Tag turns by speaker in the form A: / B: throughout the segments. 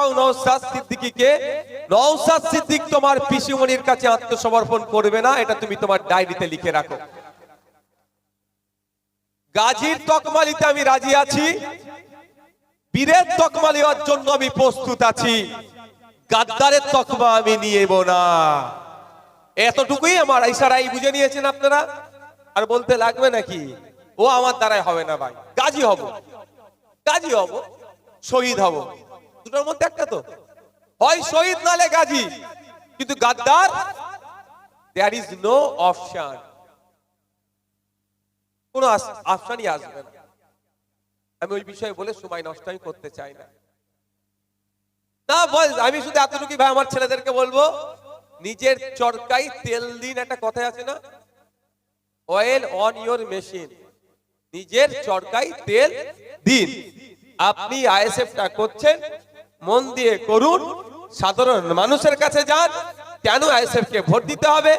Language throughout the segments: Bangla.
A: আটকাও নওসাদ সিদ্দিকীকে। নওসাদ সিদ্দিক তোমার পিসিমণির কাছে আত্মসমর্পণ করবে না, এটা তুমি তোমার ডায়েরিতে লিখে রাখো। গাজীর তকমালিতে আমি রাজি আছি। বীরের তকমা নেওয়ার জন্য আমি প্রস্তুত আছি। গাদ্দারের তকমা আমি নিয়েব না। এতটুকুই আমার ইশারাই বুঝে নিয়েছেন আপনারা? আর বলতে লাগবে নাকি? ও আমার দ্বারাই হবে না ভাই। গাজী হব। গাজী হব। শহীদ হব। দুটোর মধ্যে একটা তো। হয় শহীদ, নালে গাজী। কিন্তু গাদ্দার দেয়ার ইজ নো অপশন কোনো অপশনই আসবে না। আমি ওই বিষয়ে বলে সময় নষ্ট আমি করতে চাই না। না, বল, আমি শুধু এতটুকুই ভাই আমার ছেলেদেরকে বলব, নিজের চরকাই তেল দিন, একটা কথা আছে না? অয়েল অন ইওর মেশিন নিজের চরকাই তেল দিন। আপনি আইএসএফটা করছেন মন দিয়ে করুন, সাধারণ মানুষের কাছে যান, কেন আইএসএফ কে ভোট দিতে হবে?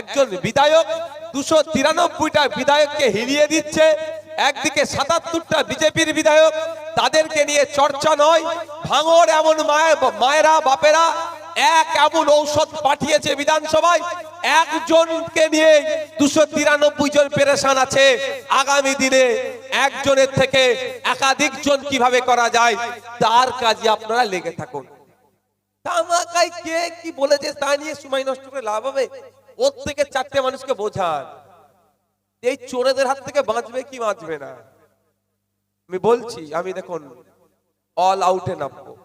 A: একজন বিধায়ক দুশো তিরানব্বইটা বিধায়ককে হিরিয়ে দিচ্ছে, একদিকে সাতাত্তরটা বিজেপির বিধায়ক, তাদেরকে নিয়ে চর্চা নয়, ভাঙর এমন মায়ের মায়েরা, বাপেরা, এক এমন ঔষধ পাঠিয়েছে বিধানসভায়, একজনকে নিয়ে দুশো তিরানব্বই জন পেরেশান আছে। আগামী দিনে একজনের থেকে একাধিক জন কীভাবে করা যায়, তার কাজে আপনারা লেগে থাকুন। তামাকায় কে কি বলেছে তা নিয়ে সময় নষ্ট করে লাভ হবে? ওর থেকে চারটে মানুষকে বোঝান। এই চোরেদের হাত থেকে বাঁচবে কি বাঁচবে না? আমি বলছি, আমি দেখুন অল আউটে নামবো।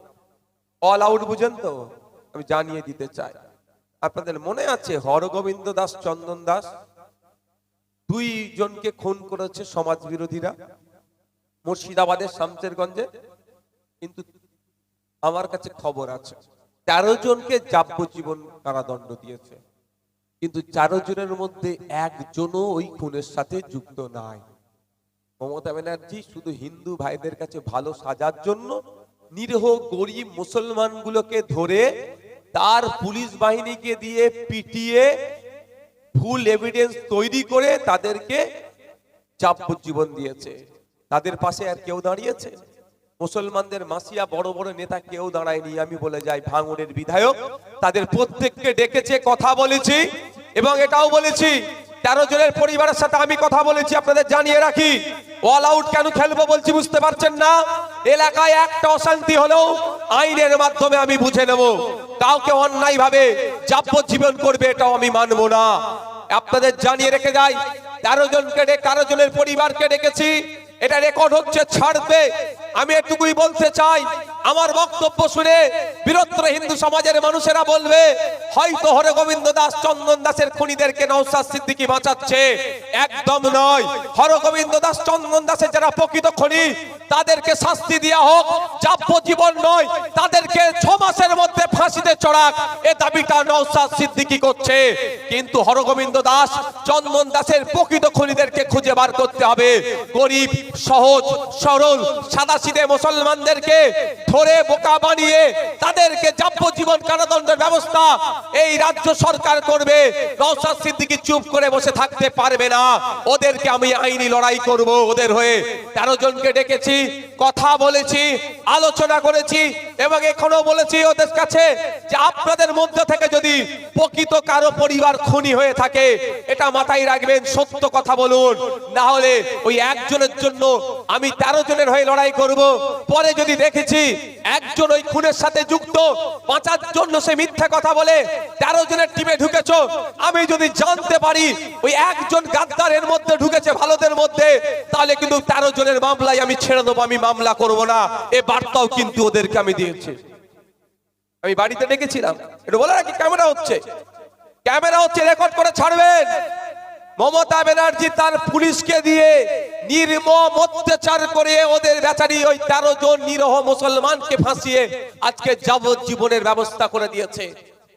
A: অল আউট বুঝেন তো? আমি জানিয়ে দিতে চাই। আপনাদের মনে আছে হরগোবিন্দ দাস, চন্দন দাস? দুই জনকে খুন করেছে সমাজ বিরোধীরা মুর্শিদাবাদের শামচেরগঞ্জে কিন্তু আমার কাছে খবর আছে, তেরো জনকে যাবজ্জীবন কারাদণ্ড দিয়েছে। কিন্তু চারো জনের মধ্যে একজনও ওই খুনের সাথে যুক্ত নাই। মমতা ব্যানার্জি শুধু হিন্দু ভাইদের কাছে ভালো সাজার জন্য নিরীহ গরিব মুসলমানগুলোকে ধরে তার পুলিশ বাহিনীকে দিয়ে পিটিয়ে ভুল এভিডেন্স তৈরি করে তাদেরকে যাবজ্জীবন দিয়েছে। তাদের পাশে আর কেউ দাঁড়িয়েছে? মুসলমানদের মাসিয়া বড় বড় নেতা কেউ দাঁড়ায়নি, আমি বলে যাই ভাঙড়ের বিধায়ক। তাদের প্রত্যেককে ডেকেছে, কথা বলেছি এবং এটাও বলেছি। তেরো জনের পরিবারের সাথে আমি কথা বলেছি, আপনাদের জানিয়ে রাখি। অল আউট কেন খেলব বলছি বুঝতে পারছেন না? এলাকায় একটা অশান্তি হলেও আইনের মাধ্যমে আমি বুঝে নেব। কাউকে অন্যায় ভাবে যাবজ্জীবন করবে এটাও আমি মানব না। আপনাদের জানিয়ে রেখে যাই, তেরো জনকে ডেকে, তেরো জনের পরিবারকে ডেকেছি, এটা রেকর্ড হচ্ছে, ছাড়বে। আমি এটুকুই বলতে চাই, আমার বক্তব্য শুনে বীরত্র হিন্দু সমাজের মানুষেরা বলবে, হয়তো হরে গোবিন্দ দাস চন্দন দাসের খুনিদেরকে নৌসাদ সিদ্দিকি বাঁচাচ্ছে। একদম নয়। হর গোবিন্দ দাস চন্দন দাসের যারা প্রকৃত খনি, তাদেরকে শাস্তি দেওয়া হোক যাবজ্জীবন নয়, তাদেরকে ছ মাসের মধ্যে ফাঁসিতে চড়াক, এ দাবিটা নৌসাদ সিদ্দিকি করছে। কিন্তু হরগোবিন্দ দাস চন্দন দাসের প্রকৃত খুনিদেরকে খুঁজে বার করতে হবে। গরিব, সহজ, সরল সাদাসিদে মুসলমানদেরকে ধরে বোকা বানিয়ে তাদেরকে যাবজ্জীবন কারাদণ্ডের ব্যবস্থা এই রাজ্য সরকার করবে। নৌসাদ সিদ্দিকি চুপ করে বসে থাকতে পারবে না। ওদেরকে আমি আইনি লড়াই করব ওদের হয়ে। তেরো জনকে ডেকেছি, কথা বলেছি, আলোচনা করেছি এবং এখনও বলেছি ওদের কাছে যে আপনাদের মধ্যে থেকে যদি প্রকৃত কারও পরিবার খুনি হয়ে থাকে, এটা মাথায় রাখবেন, সত্য কথা বলুন। না হলে ওই একজনের জন্য আমি তেরো জনের হয়ে লড়াই করব। পরে যদি দেখেছি একজন ওই খুনের সাথে যুক্ত, বাঁচার জন্য সে মিথ্যা কথা বলে, তেরো জনের টিমে ঢুকেছ, আমি যদি জানতে পারি ওই একজন গাদ্দারের মধ্যে ঢুকেছে ভালোদের মধ্যে, তাহলে কিন্তু তেরো জনের মামলায় আমি ছেড়ে দেবো, আমি মামলা করব না। এ বার্তাও কিন্তু ওদেরকে আমি দিয়েছি। আমি বাড়িতে ডেকেছিলাম। এটা বলে রাখি ক্যামেরা হচ্ছে? ক্যামেরা হচ্ছে রেকর্ড করে ছাড়বেন। মমতা ব্যানার্জি তার পুলিশকে দিয়ে নির্মম অত্যাচার করে ওদের বেচারি ওই তেরো জন নিরহ মুসলমানকে ফাঁসিয়ে আজকে যাবজ্জীবনের ব্যবস্থা করে দিয়েছে।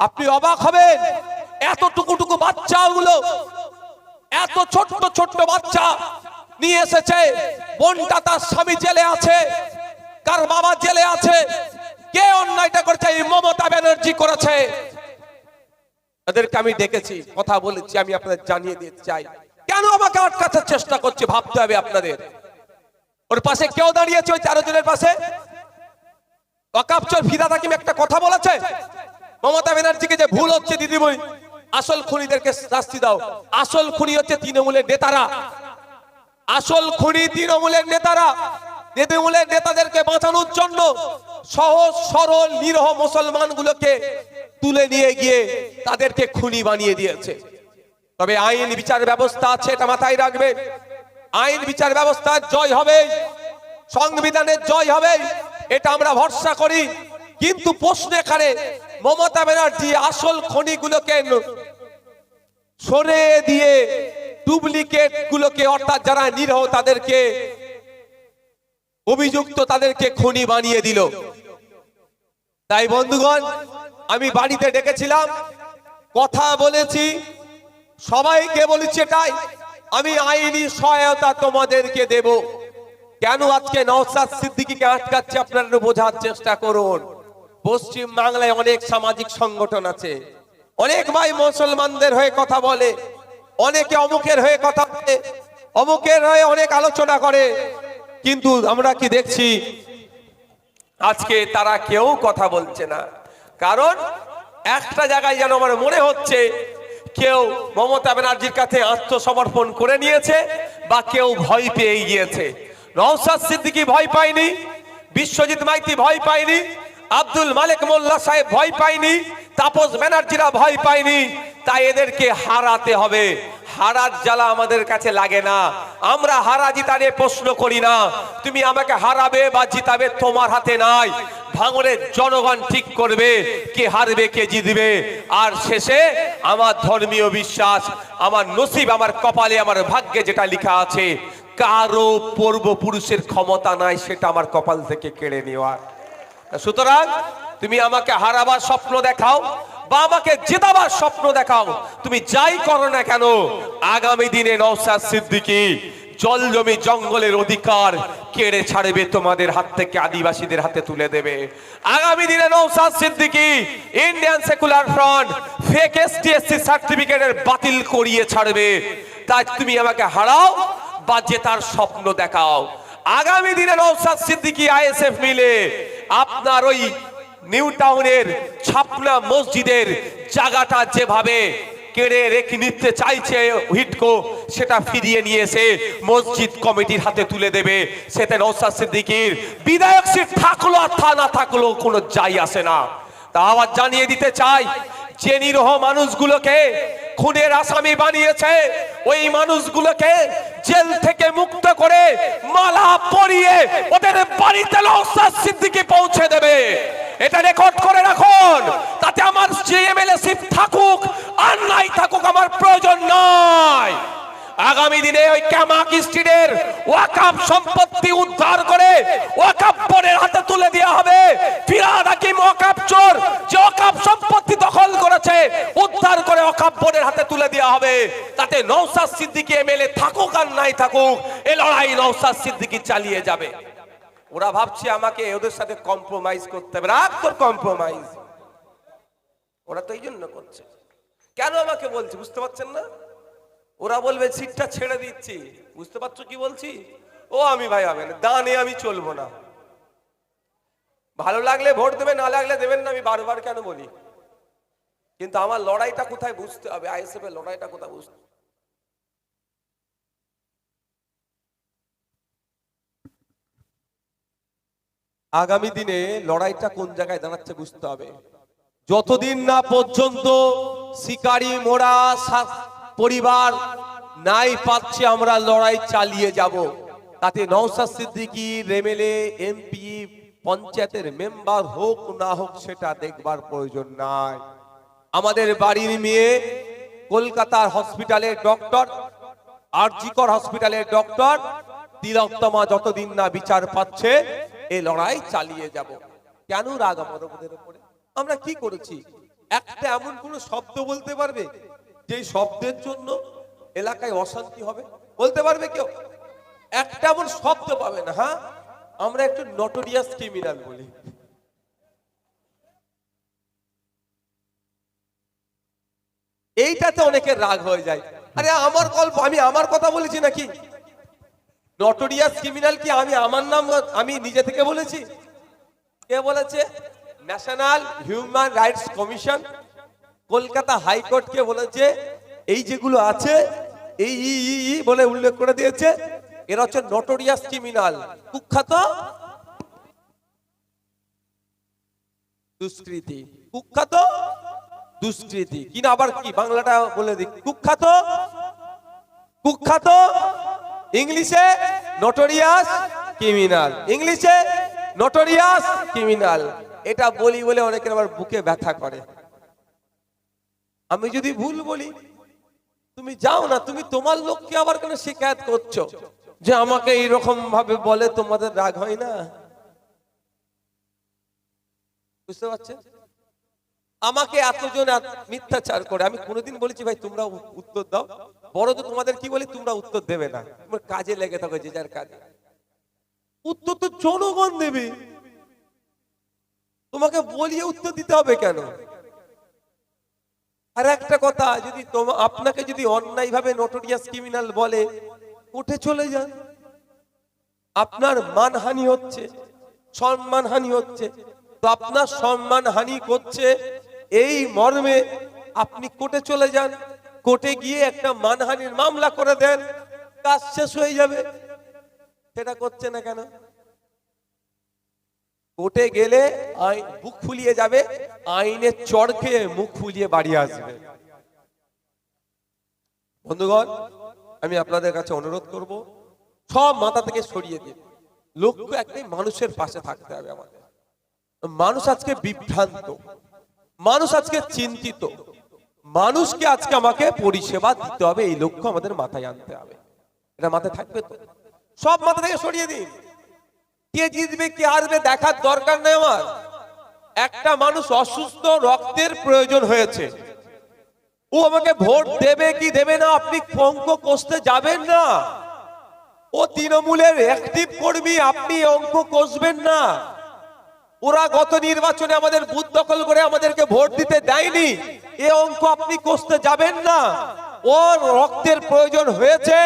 A: আপনি অবাক হবেন, এত টুকুটুকু বাচ্চাগুলো, এত ছোট্ট ছোট্ট বাচ্চা নিয়ে এসেছে। বোনটা তার স্বামী জেলে আছে কার বাবা জেলে আছে কে অন্যায়টা করেছে? এই মমতা ব্যানার্জি করেছে। এদেরকে আমি দেখেছি কথা বলেছি, আমি আপনাদের জানিয়ে দিতে চাই। কেন আমাকে আটকাতে চেষ্টা করছে ভাবতে হবে আপনাদের? ওর পাশে কেউ দাঁড়িয়েছে ওই তেরো জনের পাশে অকাপচর ফিদা হাকিম একটা কথা বলেছে? মমতা ব্যানার্জিকে যে ভুল হচ্ছে দিদিমণি, আসল খুনিদেরকে শাস্তি দাও। আসল খুনি হচ্ছে তৃণমূলের নেতারা। আসল খুনি তৃণমূলের নেতারা। তৃণমূলের নেতাদেরকে বাঁচানোর জন্য সহজ, সরল, নিরহ মুসলমানগুলোকে তুলে নিয়ে গিয়ে তাদেরকে খুনি বানিয়ে দিয়েছে। তবে আইন বিচার ব্যবস্থা আছে, এটা মাথায় রাখবে। আইন বিচার ব্যবস্থার জয় হবে, সংবিধানের জয় হবে, এটা আমরা ভরসা করি। কিন্তু প্রশ্ন এখানে, মমতা ব্যানার্জি আসল খনিগুলোকে সরে দিয়ে ডুপ্লিকেট গুলোকে অর্থাৎ যারা নিরহ, তাদেরকে অভিযুক্ত তাদেরকে খনি বানিয়ে দিল। তাই বন্ধুগণ, আমি বাড়িতে ডেকেছিলাম, কথা বলেছি, সবাইকে বলেছি এটাই, আমি আইনি সহায়তা তোমাদেরকে দেব। কেন আজকে নওসাদ সিদ্দিকীকে আটকাচ্ছে আপনারা বোঝার চেষ্টা করুন। পশ্চিম বাংলায় অনেক সামাজিক সংগঠন আছে। অনেক ভাই মুসলমানদের হয়ে কথা বলে, অনেকে অমুকের হয়ে কথা বলে, অমুকের হয়ে অনেক আলোচনা করে। কিন্তু আমরা কি দেখছি? আজকে তারা কেউ কথা বলছে না। কারণ একটা জায়গায় যেন আমার মনে হচ্ছে, কেউ মমতা ব্যানার্জির কাছে আত্মসমর্পণ করে নিয়েছে বা কেউ ভয় পেয়ে গিয়েছে। নওসাদ সিদ্দিকি ভয় পায়নি, বিশ্বজিৎ মাইতি ভয় পায়নি, আব্দুল মালিক মোল্লা সাহেব ভয় পায়নি, তাপস ব্যানার্জিরা ভয় পায়নি। তাই এদেরকে হারাতে হবে। হারার জ্বালা আমাদের কাছে লাগে না। আমরা হারা জিতা নিয়ে প্রশ্ন করি না। তুমি আমাকে হারাবে বা জিতাবে তোমার হাতে নাই। ভাঙনের জনগণ ঠিক করবে, কে হারবে, কে জিতবে। আর শেষে আমার ধর্মীয় বিশ্বাস, আমার নসিব, আমার কপালে, আমার ভাগ্যে যেটা লেখা আছে, কারও পূর্বপুরুষের ক্ষমতা নাই সেটা আমার কপাল থেকে কেড়ে নেওয়ার। সুতরাং তুমি আমাকে হারাবার স্বপ্ন দেখাও বা আমাকে জেতাবার স্বপ্ন দেখাও। তুমি যাই করো না কেন, আগামী দিনে নওসাদ সিদ্দিকী জল জমি জঙ্গলের অধিকার কেড়ে ছাড়বে তোমাদের হাত থেকে, আদিবাসীদের হাতে তুলে দেবে। আগামী দিনে Naushad Siddiqui Indian secular front fake ST SC সার্টিফিকেটের বাতিল করিয়ে ছাড়বে। তাই তুমি আমাকে হারাও বা জেতার স্বপ্ন দেখাও। আগামী দিনে নৌসাদ সিদ্দিকী, আইএসএফ মিলে আপনার ওই নিউ টাউনের ছাপনা মসজিদের জায়গাটা যেভাবে কেড়ে রেখে নিতে চাইছে হিটকো, সেটা ফিরিয়ে নিয়ে এসে মসজিদ কমিটির হাতে তুলে দেবে। সেটা নৌসাদ সিদ্দিকীর। বিধায়ক সিট থাকল আর থা না থাকল কোনো যাই আসে না। তা আবার জানিয়ে দিতে চাই, যে নিরহ মানুষগুলোকে খুনের আসামি বানিয়েছে, ওই মানুষগুলোকে জেল থেকে মুক্ত করে মালা পরিয়ে ওদের বাড়িতে নৌসাদ সিদ্দিকী পৌঁছে দেবে। এটা রেকর্ড করে রাখুন। তাতে আমার যে এমএলএ সিট থাকুক, আর নাই থাকুক আমার প্রয়োজন নয়। আগামী দিনে ওই ক্যামাক স্ট্রিটের ওয়াকাপ সম্পত্তি উদ্ধার করে ওয়াকাপ বোর্ডের হাতে তুলে দেওয়া হবে। ফিরাদ হাকিম ওয়াকাপ চোর, যে ওয়াকাপ সম্পত্তি দখল করেছে, উদ্ধার করে ওয়াকাপ বোর্ডের হাতে তুলে দেওয়া হবে। তাতে নৌসাদ সিদ্দিকী এমএলএ থাকুক আর নাই থাকুক এই লড়াই নৌসাদ সিদ্দিকী চালিয়ে যাবে। ওরা ভাবছে আমাকে ওদের সাথে কম্প্রোমাইজ করতে হবে। রাখ তোর কম্প্রোমাইজ ওরা তো এই জন্য করছে। কেন আমাকে বলছে বুঝতে পারছেন না? ওরা বলবে, সিটটা ছেড়ে দিচ্ছি। বুঝতে পারছ কি বলছি? ও আমি ভাই হবে না দানে আমি চলবো না। ভালো লাগলে ভোট দেবে, না লাগলে দেবেন না, আমি বারবার কেন বলি? কিন্তু আমার লড়াইটা কোথায় বুঝতে হবে? আইএসএফ এর লড়াইটা কোথায় বুঝতে আগামী দিনে লড়াইটা কোন জায়গায় দাঁড়াচ্ছে বুঝতে হবে। যতদিন না পর্যন্ত শিকারি মোড়া পরিবার নাই পাচ্ছে, আমরা লড়াই চালিয়ে যাব। তাতে নওসাদ সিদ্দিকী এমএলএ এমপি, পঞ্চায়েতের মেম্বার হোক না হোক, সেটা দেখবার প্রয়োজন নাই। আমাদের বাড়ির মেয়ে কলকাতার হসপিটালের ডক্টর, আরজিকর হসপিটালের ডক্টর, তিলোত্তমা যতদিন না বিচার পাচ্ছে এই লড়াই চালিয়ে যাব। কেন রাগ আমাদের উপরে? আমরা কি করেছি? একটা এমন কোন শব্দ বলতে পারবে যে শব্দের জন্য এলাকায় অশান্তি হবে? বলতে পারবে কেউ? একটা এমন শব্দ পাবে না হ্যাঁ? আমরা একটু নটোরিয়াস ক্রিমিনাল বলি। এইটাতে অনেকের রাগ হয়ে যায়। আরে আমার গল্প আমি আমার কথা বলেছি নাকি? নটোরিয়াস ক্রিমিনাল কি? আমি আমার নাম আমি নিজে থেকে বলেছি। কে বলেছে? National human rights commission Kolkata high court কে বলেছে, এই যেগুলো আছে, এই ই ই ই বলে উল্লেখ করে দিয়েছে, এরা হচ্ছে নটোরিয়াস ক্রিমিনাল কুখ্যাত দুষ্কৃতি। কুখ্যাত দুষ্কৃতি। কিনা আবার কি? বাংলাটা বলে দিই। কুখ্যাত কুখ্যাত ইংলিশে নটোরিয়াস ক্রিমিনাল ইংলিশে নটোরিয়াস ক্রিমিনাল এটা বলি বলে অনেকের আবার বুকে ব্যথা করে। আমি যদি ভুল বলি, তুমি যাও না, তুমি তোমার লোককে আবার কেন শিকায়ত করছ? যে আমাকে এইরকম ভাবে বলে তোমাদের রাগ হয় না? বুঝতে পারছেন? আমাকে এতজন মিথ্যাচার করে। আমি কোনোদিন বলেছি, ভাই, তোমরা উত্তর দাও। বড় তো তোমাদের কি বলি, তোমরা উত্তর দেবে না। তোমার কাজে লেগে থাকো, যে যার কাজে। উত্তর তো জনগণ দেবে। তোমাকে বলিয়ে উত্তর দিতে হবে কেন? আর একটা কথা, যদি আপনাকে যদি অন্যায় ভাবে নোটোরিয়াস ক্রিমিনাল বলে, উঠে চলে যান। আপনার মানহানি হচ্ছে, সম্মানহানি হচ্ছে। তো আপনার সম্মান হানি করছে এই মর্মে আপনি কোর্টে চলে যান, কোর্টে গিয়ে একটা মানহানির মামলা করে দেন, কাজ শেষ হয়ে যাবে। সেটা করছে না কেন? কোর্টে গেলে আইন বুক ফুলিয়ে যাবে, আইনের চড় খেয়ে মুখ ফুলিয়ে বাড়ি আসবে। বন্ধুগণ, আমি আপনাদের কাছে অনুরোধ করব, সব মাথা থেকে সরিয়ে দিন। লক্ষ্য একটাই মানুষের পাশে থাকতে হবে আমাদের। মানুষ আজকে বিভ্রান্ত। মানুষ আজকে চিন্তিত। মানুষকে আজকে আমাকে পরিষেবা দিতে হবে, এই লক্ষ্য আমাদের মাথায় আনতে হবে। এটা মাথায় থাকবে তো? সব মাথা থেকে সরিয়ে দিন। কে জিতবে, কে হারবে দেখার দরকার নেই আমার। একটা মানুষ অসুস্থ, রক্তের প্রয়োজন হয়েছে। ও আমাকে ভোট দেবে কি দেবে না, আপনি অঙ্ক কষতে যাবেন না। ও তৃণমূলের অ্যাক্টিভ কর্মী, আপনি অঙ্ক কষবেন না। ওরা গত নির্বাচনে আমাদের বুথ দখল করে আমাদেরকে ভোট দিতে দেয়নি। এ অঙ্ক আপনি কষতে যাবেন না। ওর রক্তের প্রয়োজন হয়েছে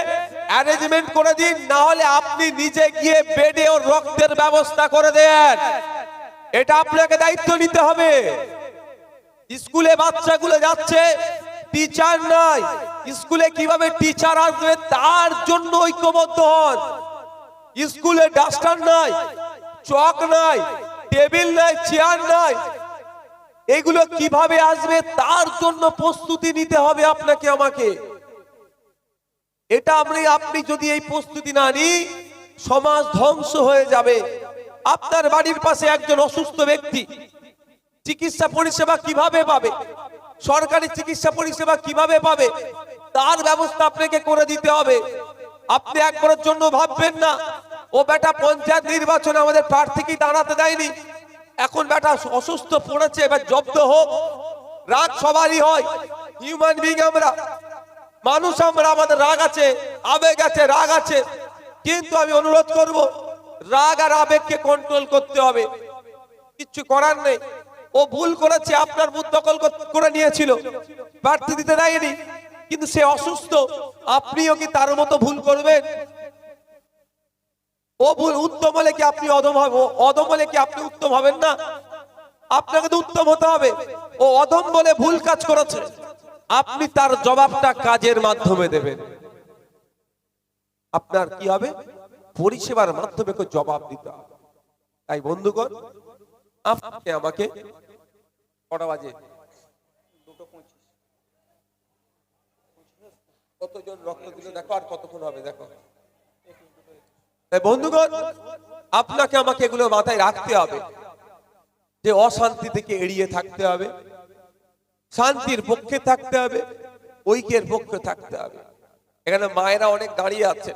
A: অ্যারেঞ্জমেন্ট করে দিন না হলে আপনি নিজে গিয়ে বেডে ওর রক্তের ব্যবস্থা করে দেন। এটা আপনাকে দায়িত্ব নিতে হবে। স্কুলে বাচ্চাগুলো যাচ্ছে টিচার নাই। স্কুলে কীভাবে টিচার আসবে তার জন্য ঐক্যবদ্ধ হন। স্কুলে ডাস্টার নাই চক নাই। টেবিল নাই, চেয়ার নাই, এগুলো কীভাবে আসবে তার জন্য প্রস্তুতি নিতে হবে আপনাকে, আমাকে। এটা আপনি আপনি যদি এই প্রস্তুতি না নিই সমাজ ধ্বংস হয়ে যাবে। আপনার বাড়ির পাশে একজন অসুস্থ ব্যক্তি চিকিৎসা পরিষেবা কীভাবে পাবে? সরকারি চিকিৎসা পরিষেবা কীভাবে পাবে? তার ব্যবস্থা আপনাকে করে দিতে হবে। আপনি একবারের জন্য ভাববেন না ও বেটা পঞ্চায়েত নির্বাচনে আমাদের প্রার্থীকে দাঁড়াতে দেয়নি? এখন বেটা অসুস্থ পড়েছে, এবার জব্দ হোক। রাগ সবারই হয়। হিউম্যান বিং আমরা। মানুষ আমরা, আমাদের রাগ আছে, আবেগ আছে, রাগ আছে। কিন্তু আমি অনুরোধ করব, রাগ আর আবেগকে কন্ট্রোল করতে হবে। কিচ্ছু করার নেই। ও ভুল করেছে, আপনার বুথ দখল করে নিয়েছিল। প্রার্থী দিতে দেয়নি। কিন্তু সে অসুস্থ। আপনিও কি তার মতো ভুল করবেন? ও উত্তম হলে কি আপনি অদম হবে? অদম হলে কি আপনি উত্তম হবেন না? আপনাকে তো উত্তম হতে হবে। ও অদম বলে ভুল কাজ করেছে। আপনি তার জবাবটা কাজের মাধ্যমে দেবেন। আপনার কি হবে? পরিষেবার মাধ্যমে জবাব দিতে হবে। তাই বন্ধুগণ, আপনি আমাকে কটা বাজে? কতজন রক্ত দিল? দেখো আর কতক্ষণ হবে, দেখো। তাই বন্ধুগণ, আপনাকে আমাকে এগুলো মাথায় রাখতে হবে যে অশান্তি থেকে এড়িয়ে থাকতে হবে, শান্তির পক্ষে থাকতে হবে, ঐক্যের পক্ষে থাকতে হবে। এখানে মায়েরা অনেক দাঁড়িয়ে আছে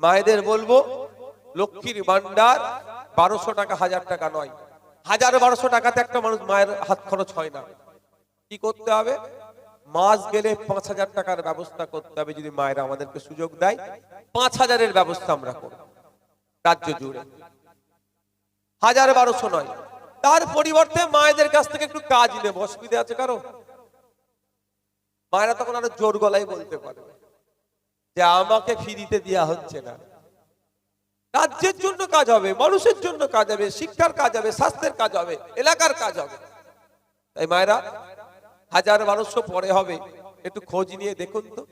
A: মায়েদের বলব, লক্ষ্মীর ভান্ডার বারোশো টাকা, হাজার টাকা নয়। হাজার বারোশো টাকাতে একটা মানুষ মায়ের হাত খরচ হয় না। কি করতে হবে? মাস গেলে পাঁচ হাজার টাকার ব্যবস্থা করতে হবে যদি মায়েরা আমাদেরকে সুযোগ দেয়। পাঁচ হাজারের ব্যবস্থা আমরা করব। রাজ্য জুড়ে। হাজার বারোশো নয়। তার পরিবর্তে মায়েদের কাছ থেকে একটু কাজ নেব। অসুবিধা আছে কারও? মায়েরা তখন আরও জোর গলায় বলতে পারবে যে আমাকে ফ্রিতে দেওয়া হচ্ছে না। রাজ্যের জন্য কাজ হবে, মানুষের জন্য কাজ হবে, শিক্ষার কাজ হবে, স্বাস্থ্যের কাজ হবে, এলাকার কাজ হবে। তাই মায়েরা, হাজার বারোশো পরে হবে। একটু খোঁজ নিয়ে দেখুন তো।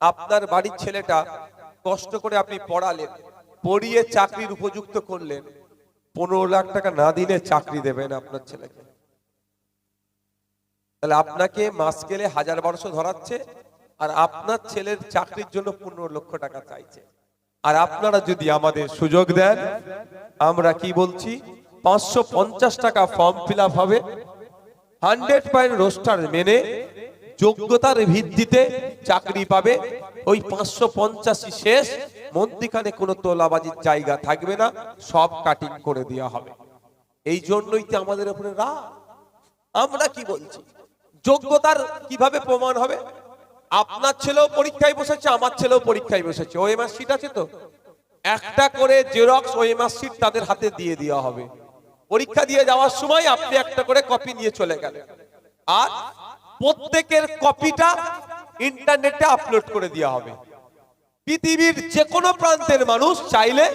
A: আপনার বাড়ির ছেলেটা কষ্ট করে আপনি পড়ালেন। পড়িয়ে চাকরির উপযুক্ত করলেন। পনেরো লাখ টাকা না দিলে চাকরি দেবেন আপনার ছেলেকে। তাহলে আপনাকে মাস গেলে হাজার বারোশো ধরাচ্ছে, আর আপনার ছেলের চাকরির জন্য পনেরো লক্ষ টাকা চাইছে। আর আপনারা যদি আমাদের সুযোগ দেন, আমরা কি বলছি, পাঁচশো পঞ্চাশ টাকা ফর্ম ফিল আপ হবে। হান্ড্রেড পয়েন্ট রোস্টার মেনে, যোগ্যতার ভিত্তিতে চাকরি পাবে। ওই পাঁচশো পঞ্চাশি শেষ মন্ত্রীখানে কোনো তোলাবাজির জায়গা থাকবে না, সব কাটিং করে দেওয়া হবে। এই জন্যই তো আমাদের উপরে রাগ। আমরা কি বলছি? যোগ্যতার কীভাবে প্রমাণ হবে? আপনার ছেলেও পরীক্ষায় বসেছে, আমার ছেলেও পরীক্ষায় বসেছে। ওএমআর শিট আছে তো? একটা করে জেরক্স ওএমআর শিট তাদের হাতে দিয়ে দেওয়া হবে। পরীক্ষা দিয়ে যাওয়ার সময় আপনি একটা করে কপি নিয়ে চলে গেলেন। আর প্রত্যেকের কপিটা ইন্টারনেটে আপলোড করে দেওয়া হবে। পৃথিবীর যে কোনো প্রান্তের মানুষ চাইলে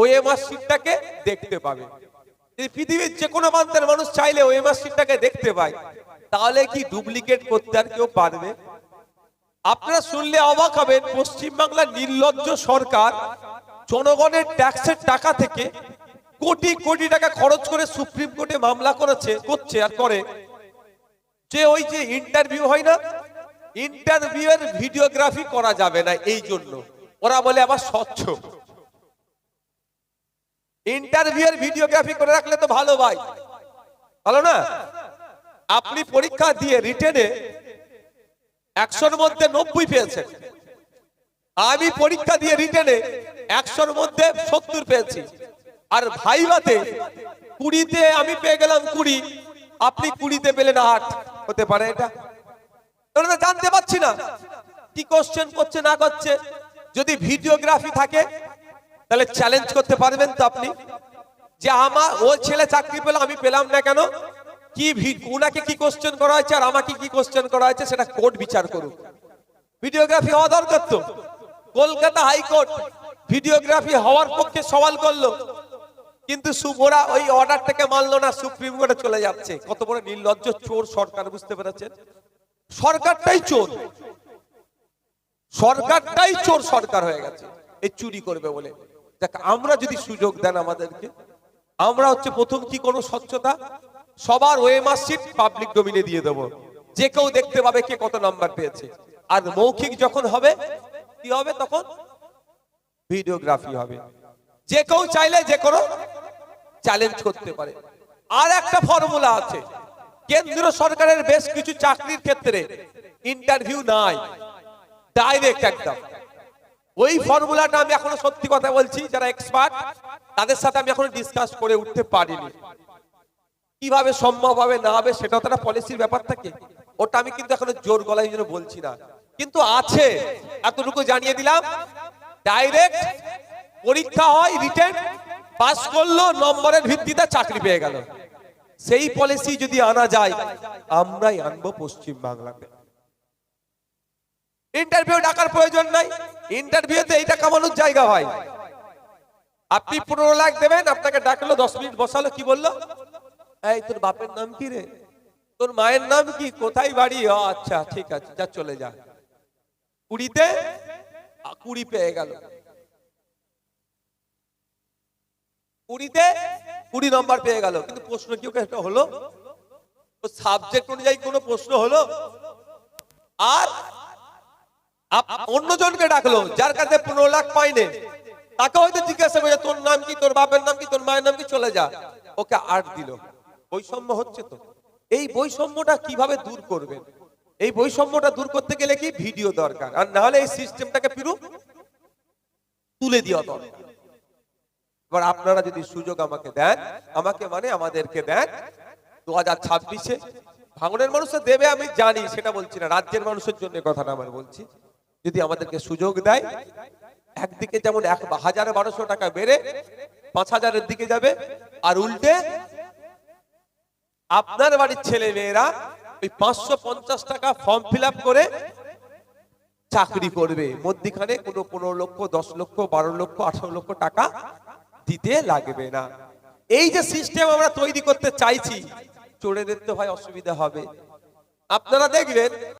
A: ওএমআর শিটটাকে দেখতে পাবে। যদি পৃথিবীর যে কোনো প্রান্তের মানুষ চাইলে ওএমআর শিটটাকে দেখতে পায়, তাহলে কি ডুপ্লিকেট করতে আর কেউ পারবে? আপনারা শুনলে অবাক হবেন, পশ্চিমবাংলার নির্লজ্জ সরকার জনগণের ট্যাক্সের টাকা থেকে কোটি কোটি টাকা খরচ করে সুপ্রিম কোর্টে মামলা করেছে, করছে আর করে। যে ওই যে ইন্টারভিউ হয় না ইন্টারভিউ এর ভিডিওগ্রাফি করা যাবে না এই জন্য। ওরা বলে, আবার স্বচ্ছ। ইন্টারভিউ এর ভিডিওগ্রাফি করে রাখলে তো ভালো ভাই। ভালো না? আপনি পরীক্ষা দিয়ে রিটেনে একশোর মধ্যে নব্বই পেয়েছেন। আমি পরীক্ষা দিয়ে রিটেনে একশোর মধ্যে সত্তর পেয়েছি। আর ভাইবাতে কুড়িতে আমি পেয়ে গেলাম কুড়ি। আপনি কুড়িতে পেলেন আট। হতে পারে এটা? জানতে পারছি না। কি কোশ্চেন করছে, না করছে। যদি ভিডিওগ্রাফি থাকে, তাহলে চ্যালেঞ্জ করতে পারবেন তো আপনি। যে আমার, ও ছেলে চাকরি পেল, আমি পেলাম না কেন? কি উনাকে কি কোশ্চেন করা হয়েছে, আর আমাকে কি কোশ্চেন করা হয়েছে, সেটা কোর্ট বিচার করুক। ভিডিওগ্রাফি হওয়া দরকার তো। কলকাতা হাইকোর্ট ভিডিওগ্রাফি হওয়ার পক্ষে সওয়াল করল। কিন্তু শুভরা ওই অর্ডারটাকে মানলো না, সুপ্রিম কোর্টে চলে যাচ্ছে। কত বড় নির্লজ্জ চোর সরকার, বুঝতে পেরেছেন? সরকারটাই চোর। সরকারটাই চোর সরকার হয়ে গেছে। এই চুরি করবে বলে। দেখ, আমরা যদি সুযোগ দেন আমাদেরকে, আমরা হচ্ছে প্রথম কি কোনো স্বচ্ছতা। সবার ওয়েমার সিট পাবলিক ডোমিনে দিয়ে দেব। যে কেউ দেখতে পাবে কে কত নাম্বার পেয়েছে। আর মৌখিক যখন হবে, কি হবে তখন? ভিডিওগ্রাফি হবে। যে কেউ চাইলে যে কোনো চ্যালেঞ্জ করতে পারে। আর একটা ফর্মুলা আছে। কেন্দ্র সরকারের বেশ কিছু চাকরির ক্ষেত্রে ইন্টারভিউ নাই। ডাইরেক্ট একদম। ওই ফর্মুলাটা আমি এখনও সত্যি কথা বলছি, যারা এক্সপার্ট তাদের সাথে আমি এখনও ডিসকাস করে উঠতে পারিনি। কীভাবে সম্ভব হবে, না হবে, সেটাও তারা পলিসির ব্যাপার থাকে। ওটা আমি কিন্তু এখনও জোর গলায় জন্য বলছি না। কিন্তু আছে, এতটুকু জানিয়ে দিলাম। ডাইরেক্ট পরীক্ষা হয় রিটেন পাস করল, নম্বরের ভিত্তিতে চাকরি পেয়ে গেল। সেই পলিসি যদি আনা যায় আমরাই আনব পশ্চিম বাংলাতে। ইন্টারভিউ ডাকার প্রয়োজন নাই। ইন্টারভিউতে এইটা কামানোর জায়গা হয়। আপনি পনেরো লাখ দেবেন আপনাকে ডাকলো দশ মিনিট বসালো কি বলল? এই তোর বাপের নাম কি রে? তোর মায়ের নাম কি? কোথায় বাড়ি? আচ্ছা ঠিক আছে যা চলে যা। কুড়িতে? কুড়ি পেয়ে গেল। কুড়িতে? কুড়ি নম্বর পেয়ে গেল। কিন্তু প্রশ্ন কি ওকে হলো? সাবজেক্ট অনুযায়ী কোনো প্রশ্ন হলো? আর অন্যজনকে ডাকলো, যার কাছে পনেরো লাখ পাইনি। তাকে হয়তো জিজ্ঞাসা করে তোর নাম কি? তোর বাপের নাম কি? তোর মায়ের নাম কি? চলে যা। ওকে আট দিল। বৈষম্য হচ্ছে তো। এই বৈষম্যটা কীভাবে দূর করবেন এই বৈষম্যটা দূর করতে গেলে কি? ভিডিও দরকার। আর না হলে এই সিস্টেমটাকে ফিরু তুলে দেওয়া দরকার। এবার আপনারা যদি সুযোগ আমাকে দেন, আমাকে মানে আমাদেরকে দেন, দু হাজার ছাব্বিশে ভাঙনের মানুষে দেবে, আমি জানি, সেটা বলছি না, রাজ্যের মানুষের জন্য কথাটা আমার বলছি। যদি আমাদেরকে সুযোগ দেয়, একদিকে যেমন এক হাজার বারোশো টাকা বেড়ে পাঁচ হাজারের দিকে যাবে, আর উল্টে আপনার বাড়ির ছেলে মেয়েরা ওই পাঁচশো পঞ্চাশ টাকা ফর্ম ফিল করে চাকরি করবে। মধ্যিখানে কোনো পনেরো লক্ষ, দশ লক্ষ, বারো লক্ষ, আঠারো লক্ষ টাকা দিতে লাগবে না। এই যে সিস্টেম আমরা তৈরি করতে চাইছি, চোরেদের তো ভাই অসুবিধা হবে। আপনারা দেখবেন